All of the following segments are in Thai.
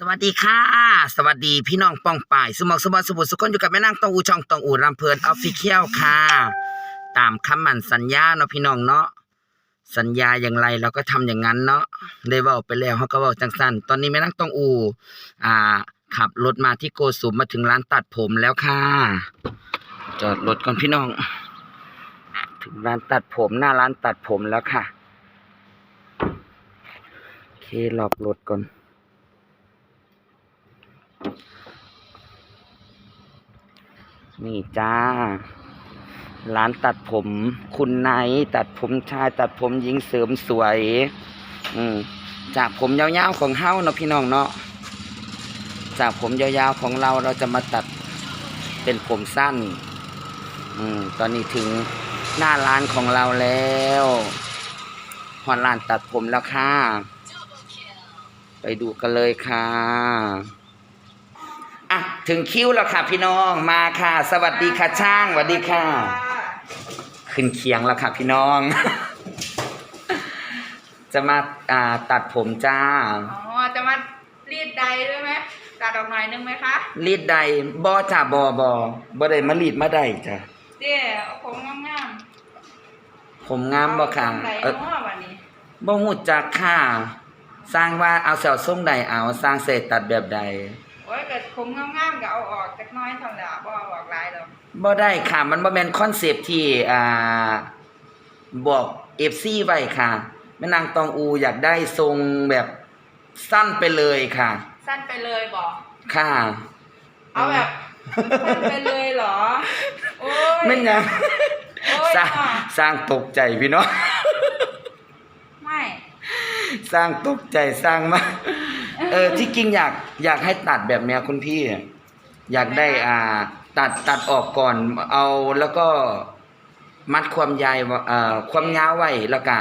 สวัสดีค่ะ สวัสดีพี่น้องป้องป่าย สมองสมบัติสมุทรสุคนอยู่กับแม่นางตองอูช่องตองอูรำเพลินออฟฟิเชียลค่ะ ตามคำมั่นสัญญาเนาะพี่น้องเนาะสัญญาอย่างไรเราก็ทำอย่างนั้นเนาะได้เว้าไปแล้วเขาก็เว้าจังสั้นตอนนี้แม่นางตองอูอ่า ขับรถมาที่โกสุมมาถึงร้านตัดผมแล้วค่ะ จอดรถก่อนพี่น้อง ถึงร้านตัดผมหน้าร้านตัดผมแล้วค่ะโอเคหลอกรถก่อน นี่จ้า ร้านตัดผม คุณไนท์ตัดผมชายตัดผมหญิงเสริมสวย อืมจากผมยาวๆของเฮาเนาะพี่น้องเนาะจากผมยาวๆของเราเราจะมาตัดเป็นผมสั้น อืม ตอนนี้ถึงหน้าร้านของเราแล้วหอนร้านตัดผมแล้วค่ะ ไปดูกันเลยค่ะ ถึงคิวแล้วค่ะพี่น้องมาค่ะ สวัสดีค่ะช่างสวัสดีค่ะ ขึ้นเคียงแล้วค่ะพี่น้อง จะมาอ่าตัดผมจ้าอ๋อ จะมารีดใดด้วยไหมตัดออกหน่อยนึงไหมคะรีดใดบอจ้าบอบอบอได้มารีดมาได้จ้ะเดี๋ยวผมงามผมๆงามบ่ค่ะใดเออเนาะวันนี้บ่หูจักค่ะ สร้างว่าเอาเสาส่งใดเอาสร้างเศษตัดแบบใด โอ้ยเกิดผมงามๆก็เอาออกจักหน้อยเท่านั้นล่ะบ่เอาออกหลายดอกบ่ได้ค่ะ มันบ่แม่นคอนเซปต์ที่อ่าบอก FC ไว้ค่ะแม่นางตองอูอยากได้ทรงแบบสั้นไปเลยค่ะ สั้นไปเลยบอกค่ะ เอาแบบสั้นไปเลยเหรอ โอ้ยแม่นหยังโอ้ยสร้างอะสร้างตกใจพี่น้องไม่ สร้างตกใจสร้างมา เออที่จริงอยากอยากให้ตัดแบบเนี้ยคุณพี่ อยากได้อ่า ตัดตัดออกก่อน เอาแล้วก็มัดความยายว่าเอ่อความยาวไว้แล้วก็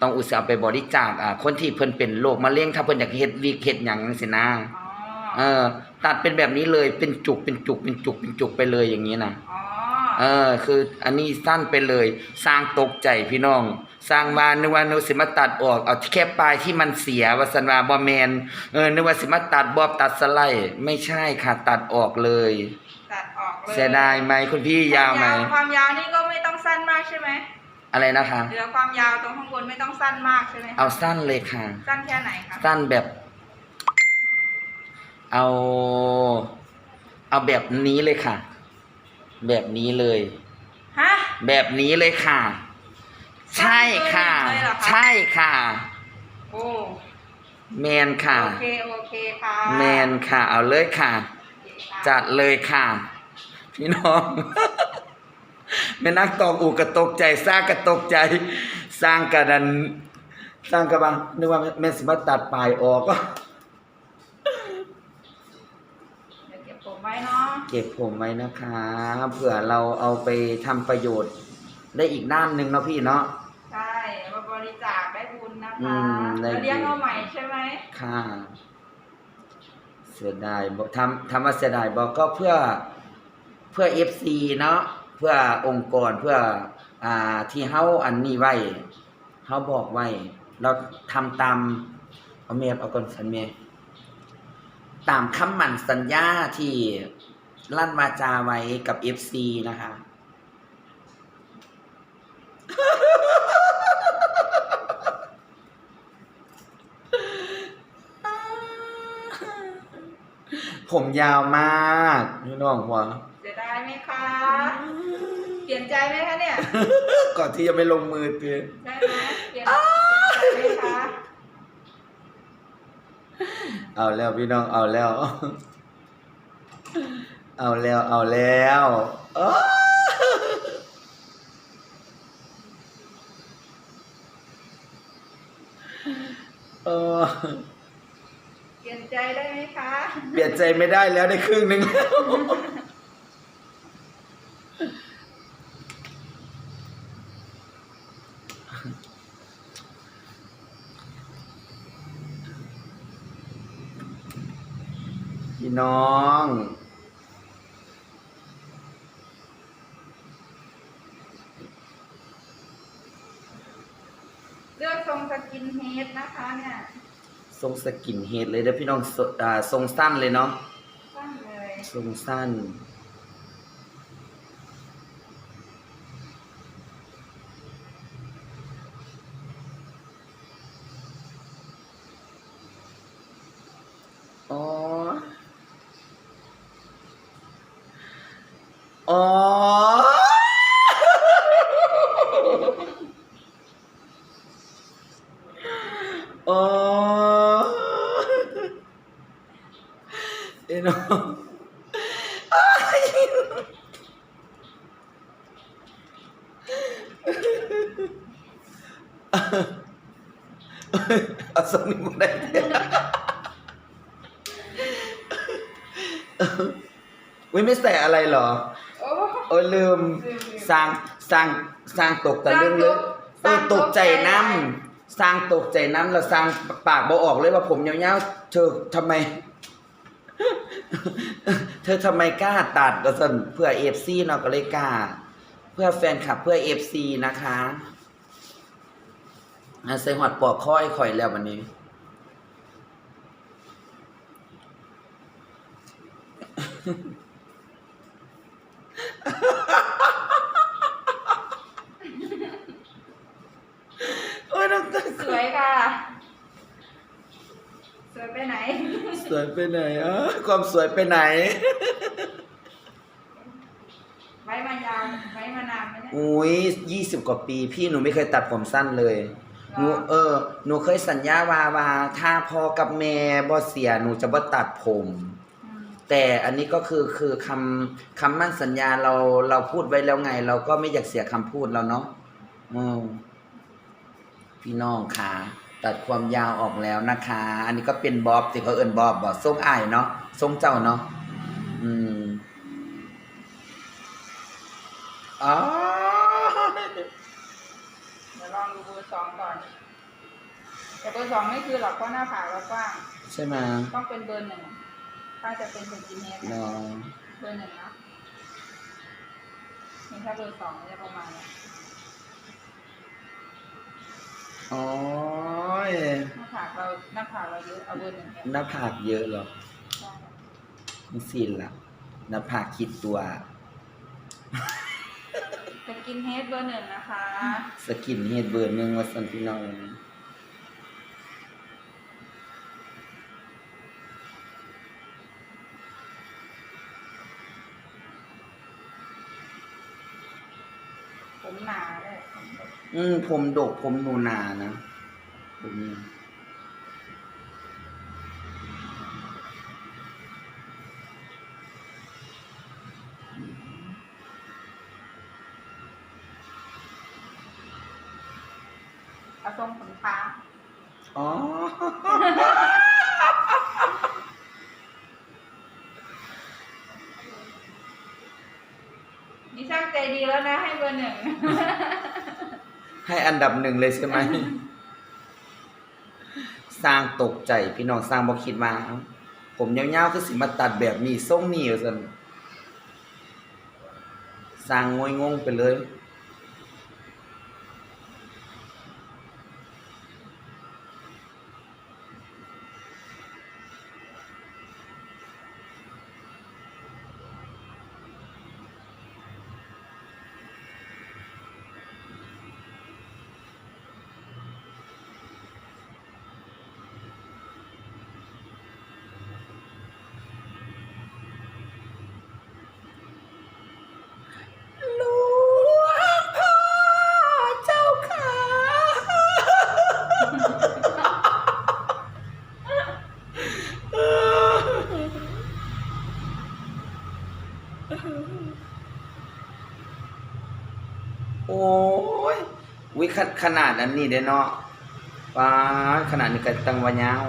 ต้องอุตส่าห์ไปบริจาคอ่าคนที่เพิ่นเป็นโรคมะเร็งถ้าเพิ่นอยากเฮ็ดวีเฮ็ดหยังจังซี่นะอ๋อเออ ตัดเป็นแบบนี้เลยเป็นจุกเป็นจุกเป็นจุกเป็นจุกไปเลยอย่างนี้นะ อ๋อ เออ คืออันนี้สั้นไปเลย สร้างตกใจพี่น้อง สร้างมานึกว่านึกสิมาตัดออกเอาแค่ปลายที่มันเสียว่าสันว่าบอแมนเออนึกว่าสิมาตัดบอบตัดสไลด์ไม่ใช่ค่ะตัดออกเลย ตัดออกเลยเสียดายไหมคุณพี่ยาวไหมความยาวนี่ก็ไม่ต้องสั้นมากใช่ไหมอะไรนะคะเหลือความยาวตรงข้างบนไม่ต้องสั้นมากใช่ไหมคะเอาสั้นเลยค่ะ สั้นแค่ไหนคะสั้นแบบ เอา เอาแบบนี้เลยค่ะ แบบนี้เลย ฮะ แบบนี้เลยค่ะ ใช่ค่ะสั้นเลยเหรอคะ ใช่ค่ะ โอ้แมนค่ะ โอเคโอเคค่ะแมนค่ะ เอาเลยค่ะโอเคค่ะ จัดเลยค่ะ พี่น้อง แม่นักตองอูกระตกใจสร้างกระตกใจ สร้างกระดัน สร้างกระบังนึกว่าแม่นสิมาตัดปลายออก เดี๋ยวเก็บผมไว้ เนาะเก็บผมไว้นะคะเผื่อเราเอาไปทำประโยชน์ ได้อีกด้านหนึ่งเนาะพี่เนาะ ใช่มาบริจาคได้บุญนะอืคะมได้แล้วเลี้ยงบุญเอาใหม่ใช่ไหมค่ะเสียดายบอกทำทำมาเสียดายบอกก็เพื่อเพื่อเอฟซีเนาะเพื่อองค์กรเพื่ออ่าที่เฮาอันนี้ไว้เฮาบอกไว้ เราทำตามเอาเมียเอาก่อนสันเมียตามคำหมั่นสัญญาที่ ลั่นวาจาไว้กับเอฟซีนะคะ ผมยาวมากพี่น้องหัวเสียดายไหมคะ เปลี่ยนใจไหมคะเนี่ย ก่อนที่จะไปลงมือเตือนได้ไหมเปลี่ยนเปลี่ยนใจไหมคะ เอาแล้วพี่น้องเอาแล้ว เอาแล้วเอาแล้วอ้าเออเปลี่ยนใจได้ไหมคะ เปลี่ยนใจไม่ได้แล้วได้ครึ่งหนึ่งแล้วพี่น้อง เลือกทรงสกินเฮดนะคะเนี่ยทรงสกินเฮดเลยเด้อพี่น้องสอ่าทรงสั้นเลยเนาะสั้นเลย ทรงสั้น อ๋อ อ๋อ อ๋อ เอ็นอ เอาส่งนี่มาได้เนี่ยวิไม่ใส่อะไรเหรอ โอ้โอ้ยลืมลืมสร้างสร้างสร้างตกแต่เรื่องเลยเออตกใจน้ำสร้างตกใจน้ำแล้วสร้างปากบอออกเลยว่าผมยาวๆเธอทำไม เธอทำไมกล้าตัดก็สนเพื่อเอฟซีเนาะก็เลยกล้า เพื่อแฟนคลับเพื่อเอฟซีนะคะอะ ใส่หอดปอกข้อยข่อยแล้ววันนี้ โอ้ยน้ำตาสวยค่ะ สวยไปไหน สวยไปไหนอะความสวยไปไหน ไว้มายาวไว้มานานไหมเนี่ย อุ้ยยี่สิบกว่าปี พี่หนูไม่เคยตัดผมสั้นเลย หนูเหรอเออหนูเคยสัญญาว่าว่าถ้าพ่อกับแม่บ่เสียหนูจะบ่ตัดผมอืมแต่อันนี้ก็คือคือคำคำมั่นสัญญาเราเราพูดไว้แล้วไง เราก็ไม่อยากเสียคำพูดเราเนาะอืมพี่น้องค่ะ ตัดความยาวออกแล้วนะคะ อันนี้ก็เป็นบ๊อบที่เขาเอิ้นบ๊อบบ่ทรงอ้ายเนาะทรงเจ้าเนาะอืมอ๋อ เดี๋ยวลองดูเบอร์สองก่อน แต่เบอร์สองไม่คือหรอกเพราะหน้าผากเรากว้างใช่ไหมต้องเป็นเบอร์หนึ่งถ้าจะเป็นสกินเฮดเนาะเบอร์หนึ่งนะนี่ถ้าเบอร์สองจะประมาณเนี้ยโอ้ยหน้าผากเราหน้าผากเราเยอะเอาเบอร์หนึ่งเนี่ยหน้าผากเยอะเหรอนี่สิล่ะหน้าผากคิดตัวสกินเฮดเบอร์หนึ่งนะคะ สกินเฮดเบอร์หนึ่งว่าสันพี่น้อง ผมหนาเลยผมแบบ อืมผมดกผมหนูนานะผมเอาทรงขนฟ้าอ๋อ นี่ช่างใจดีแล้วนะให้เบอร์หนึ่ง ให้อันดับหนึ่งเลยใช่ไหม สร้างตกใจพี่น้องสร้างบ่คิดมาเอ้าผมยาวๆคือสิมาตัดแบบนี้ทรงนี้ว่าซั่นสร้างงวยงงไปเลย หลวงพ่อเจ้าขา โอ้ยวิขขนาดนั้นนี่เด้เนาะป้าดขนาดนี้ก็ตังวะยาว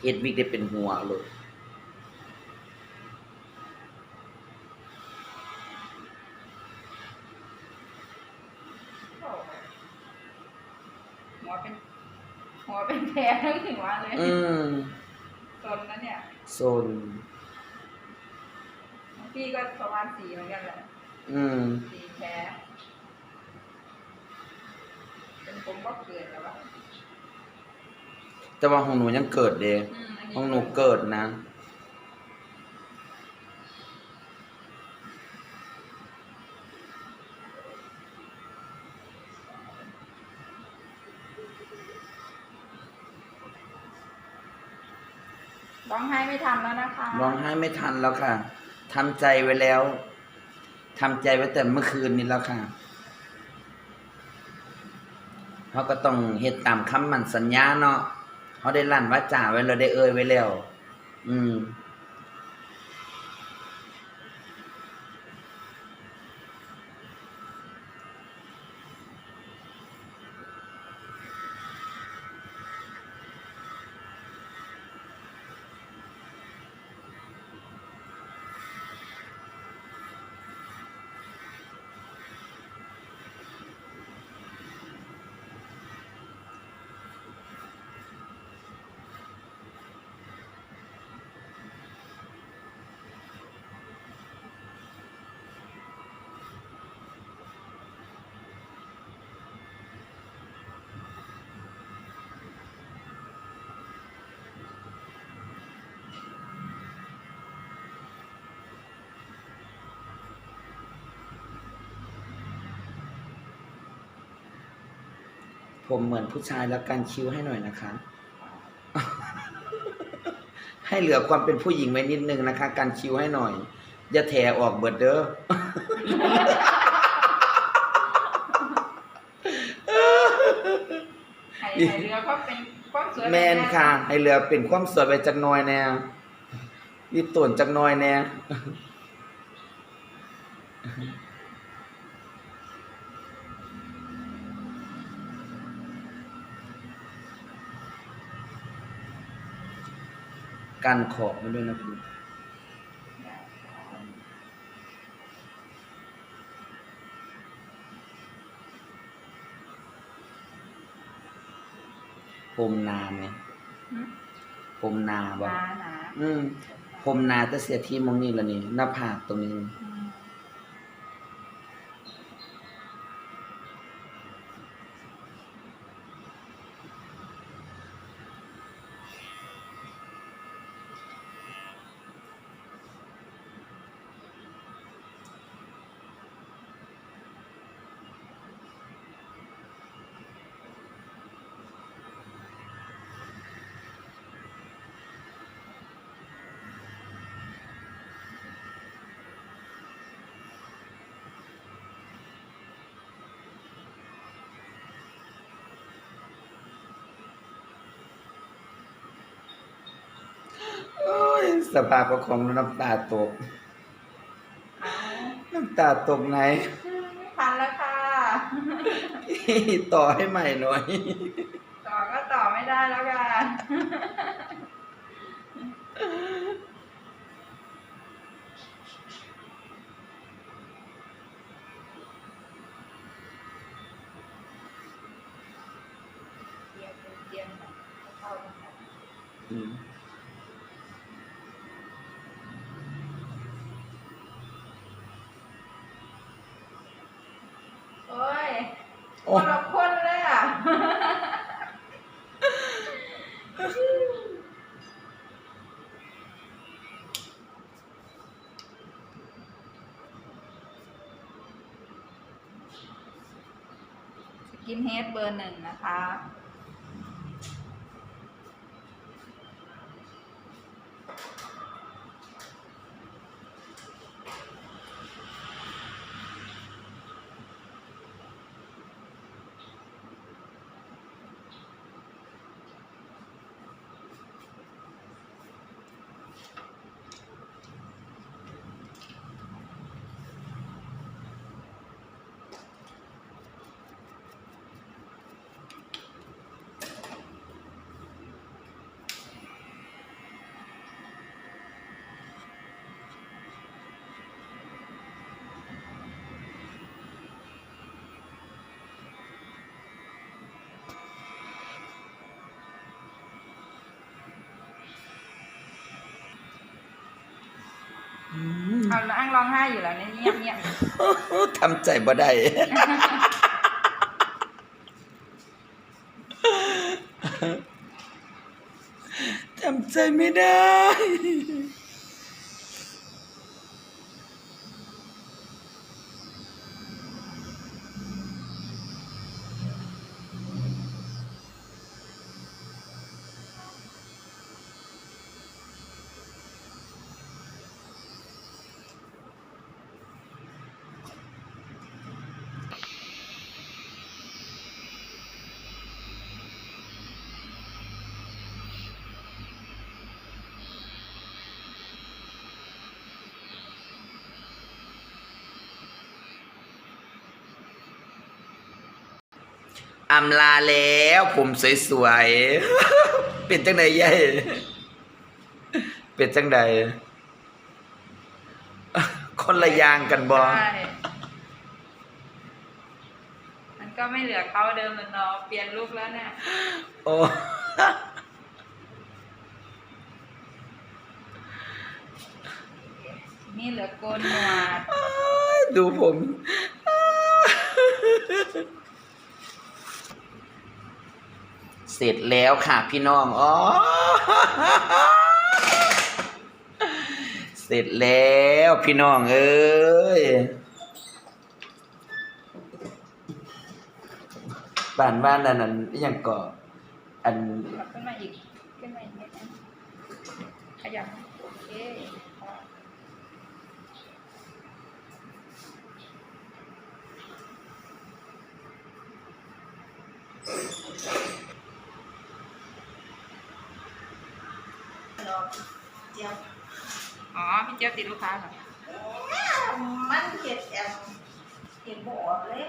เฮ็ดวิกได้เป็นหัวเลยหัวเป็นหัวเป็นแผลทั้งหัวเลยอืมจนนะเนี่ยโซนพี่ก็ประมาณสี่เหมือนกันแหละอืมสี่แผลเป็นผมก็เกิดแล้วอะแต่ว่าของหนูยังเกิดเด้อืมอันของนี้หนูเกิดนะ ร้องไห้ไม่ทันแล้วนะคะ ร้องไห้ไม่ทันแล้วค่ะทำใจไว้แล้ว ทำใจไว้แต่เมื่อคืนนี้แล้วค่ะเขาก็ต้องเฮ็ดตามคำมันสัญญาเนาะเขาได้ลั่นว่าจ่าไว้เราได้เอ่ยไว้แล้ว อืม ผมเหมือนผู้ชายแล้วกันคิ้วให้หน่อยนะคะ ให้เหลือความเป็นผู้หญิงไว้นิดนึงนะคะ การคิ้วให้หน่อย อย่าแถออกเบิดเด้อไข่ไข่เรือก็เป็นความสวยแมนค่ะ ให้เหลือเป็นความสวยไปจักหน่อยแน่รีบต่วนจักหน่อยแน่ การขอบมันด้วยนะคุณผมนาไหมหืมผมนาบ่หนาหนาอืมผมนาแต่เสียที่มองนี่ละนี่หน้าผากตรงนี้ สภาพของน้ำตาตกเอาน้ำตาตกไหนไม่ทันแล้วค่ะต่อให้ใหม่หน่อย ต่อก็ต่อไม่ได้แล้วค่ะ กินเฮดเบอร์หนึ่งนะคะ เอาอ้างร้องไห้อยู่แล้วเนี่ยเงียบเงียบทำใจบ่ได้ ทำใจไม่ได้ อำลาแล้ว ผมสวยๆ เป็นจังใดยายเป็นจังใดคนละอยางกันบอใช่มันก็ไม่เหลือเขาเดิมแล้วเนาะเปลี่ยนลุกแล้วเนี่ยโอ้นี่เหลือโกนหนวดดูผม เส ร็จแล้วค่ะพี่น้องอ๋อเสร็จแล้วพี่น้องเอ้ยบ้านบ้านนั่นนั่นยังก่ออันขึ้นมาอีกขึ้นมาอีกนิดนึงขยับโอเค พอเจียวอ๋อพี่เจี๊ยบติดลูกค้าเหรอมันเห็ดแอมเห็ดบ่ออกเลย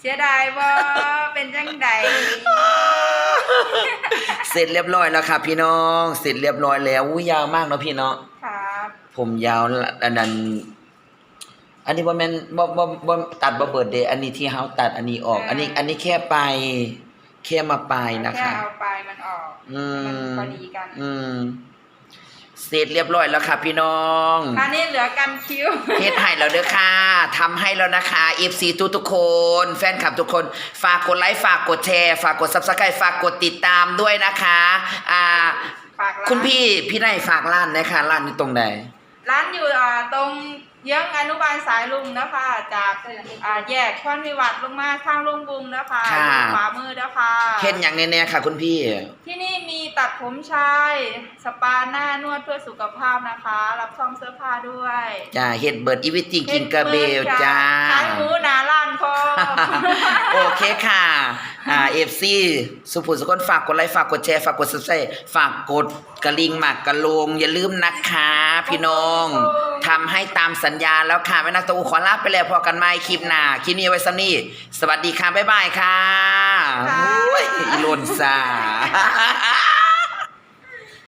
เสียดายว่าเป็นจังใดเสร็จเรียบร้อยแล้วครับ พี่น้อง เสร็จเรียบร้อยแล้วอุ้ยยาวมากเนาะพี่เนาะครับผมยาวละอันนั้นอันนี้บ่แม่นบ่บ่บ่ตัดบ่เบิดเดย์อันนี้ที่เฮาตัดอันนี้ออก อันนี้ อันนี้แค่ไปลายแค่มาปลายนะแค่คะเอาปลายมันออกอืมันมพอดีกัน อืม เสร็จเรียบร้อยแล้วค่ะ พี่น้องคราวนี้เหลือกันคิ้ว เฮ็ดให้แล้วเด้อค่ะทำให้แล้วนะคะ FC ทุกทุกๆคน แฟนคลับทุกคน ฝากกดไลค์ฝากกดแชร์ ฝากกด Subscribe ฝากกดติดตามด้วยนะคะอ่าฝากร้าน คุณพี่พี่นายฝากร้านนะคะร้านอยู่ตรงไหน ร้านอยู่อ่าตรง เยื้องอนุบาลสายลุงนะคะ จากอ่าแยกควันวิวัฒน์ลงมาทางลุงบุงนะคะค่ะ อยู่ขวามือนะคะเฮ็ดอย่างแน่ๆค่ะ คุณพี่ ที่นี่มีตัดผมชาย สปาหน้านวดเพื่อสุขภาพนะคะ รับซ่อมเสื้อผ้าด้วยจ้าเฮ็ดเบิร์ดอีวิติงกินกระเบลจ้า ขายหมูหนาล้านพอโอเคค่ะ อ่า FC สุภูสุคนฝากกดไลค์ฝากกดแชร์ฝากกด Subscribe ฝากกดกระลิงหมากกระโลงอย่าลืมนะคะ พี่น้องทำให้ตามสัญญาแล้วค่ะแม่นักตะอูขอลาไปแล้วพอกันใหม่คลิปหน้าคลิปนี้เอาไว้ซ้ำนี่สวัสดีค่ะบ๊ายบายค่ะค่ะโอ้ยอีโลนซา